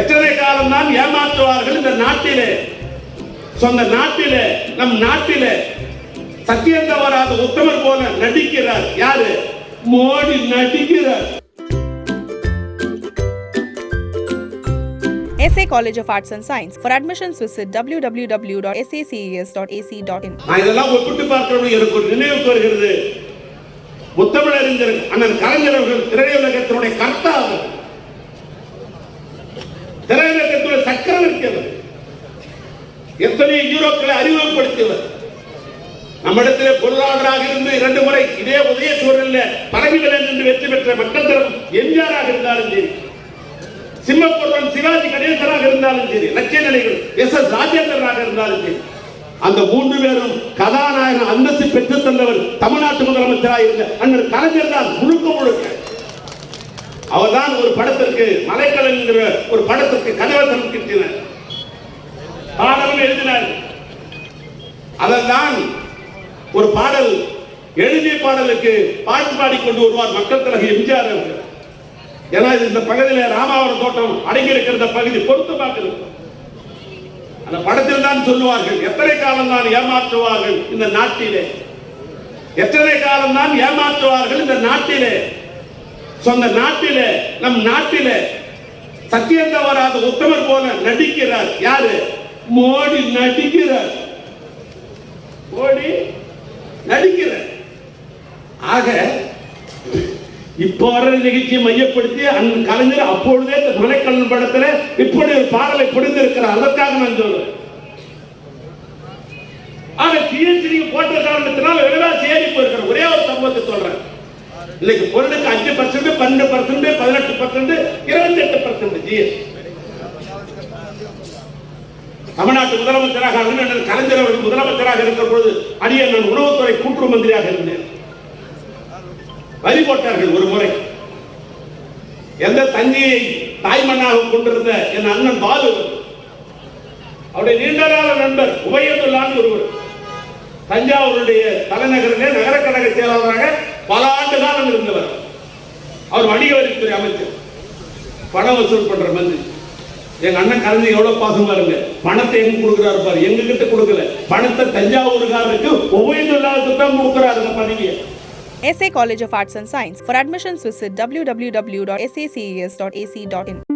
எத்தனை காலம் தான் ஏமாற்றுவார்கள் இந்த நாட்டிலே? சொந்த நாட்டிலே நம் நாட்டிலே. சத்தியம் தவறாத உத்தமர் போல நடிக்கிறார். யாரு? மோடி நடிக்கிறார். SA College of Arts and Science. For admissions, visit www.saces.ac.in. நான் இதெல்லாம் ஒப்பிட்டு பார்க்கிறோம் எனக்கு ஒரு நினைவுக்கு வருகிறது. முத்தமிழறிஞர் அண்ணன் கலைஞர் அவர்கள் எத்தனை ஹீரோக்களை அறிமுகப்படுத்தியவர்? நம்மிடத்தில் பொருளாளராக இருந்து இரண்டு முறை இதே உதய சூழலில் பதவிகளில் என்று வெற்றி பெற்ற மக்கள் தரம் எம்ஜிஆராக இருந்தாலும் சரி சிம்மப்பொருளன் சிவாஜி கணேசராக இருந்தாலும் சரி லட்சிய நிலைகள் எஸ் எஸ் ராஜேந்திரனாக இருந்தாலும் சரி அந்த மூன்று பேரும் கதாநாயகன் அந்தஸ்து பெற்று தந்தவர் தமிழ்நாட்டு முதலமைச்சராக இருந்த அண்ணன் கலைஞர் தான் முழுக்க முழுக்க. அவர்தான் ஒரு படத்திற்கு மலைக்கலன் என்கிற ஒரு படத்திற்கு கதவை கிட்டினார். பாடலும் எழுதினார். அதன்தான் ஒரு பாடல் எழுதிய பாடலுக்கு பாட்டு பாடிக்கொண்டு வருவார் மக்கள் தலைவர் எம்ஜிஆர் அவர்கள். ஏன்னா இது இந்த பகுதியில் ராமாவரம் தோட்டம் அடங்கி இருக்கிற பகுதி பொறுத்து பார்க்கிறது அந்த படத்தில் தான் சொல்லுவார்கள் எத்தனை காலம் தான் ஏமாற்றுவார்கள் இந்த நாட்டிலே? எத்தனை காலம் தான் ஏமாற்றுவார்கள் இந்த நாட்டிலே? சொந்த நாட்டிலே நம் நாட்டிலே சத்தியம் தவறாத உத்தமர் போல நடிக்கிறார் யாரு? மோடி நடிக்கிறார். மோடி நடிக்கிறார். ஆக இப்போ வர நிகழ்ச்சியை மையப்படுத்தி அந்த கலைஞர் அப்பொழுதே இந்த மலைக்கண்ணன் படத்துல இப்படி ஒரு பாடலை புரிந்திருக்கிறார். அதற்காக நான் சொல்றேன். ஆக டிஎன்சி போட்ட காரணத்தினால் விலைவாசி ஏறி போயிருக்கிற ஒரே ஒரு சம்பவத்தை சொல்றேன். இன்னைக்கு பொருளுக்கு அஞ்சு பர்சன்ட் பன்னெண்டு பர்சன்ட் பதினெட்டு பர்சன்ட் இருபத்தி எட்டு பர்சன்ட் ஜிஎஸ்டி தமிழ்நாட்டு முதலமைச்சராக அண்ணன் கலைஞர் அவர்கள் முதலமைச்சராக இருக்கிற பொழுது அடியன் நான் உணவுத்துறை கூட்டுறவு மந்திரியாக இருந்தேன். வரி போட்டார்கள் ஒரு முறை. எந்த தண்ணியை தாய்மண்ணாக கொண்டிருந்த என் அண்ணன் பாலு. அவருடைய நீண்ட கால நண்பர் உபயதுல்லான்னு ஒருவர். தஞ்சாவூருடைய தலைநகரிலே நகர கழக செயலாளராக பல ஆண்டு காலம் இருந்தவர். அவர் வணிக வரித்துறை அமைச்சர். பணம் வசூல் பண்ற மந்திரி. எங்க அண்ணன் கலந்து எவ்வளவு பாசம் பாருங்க பணத்தை எங்க கொடுக்குறாரு பாரு எங்க கிட்ட கொடுக்கல பணத்தை தஞ்சாவூருக்காரருக்கு உபயதுல்லாவுக்கு தான் கொடுக்குறாரு பதவியை SA College of Arts and Science. For admissions, visit www.sacas.ac.in.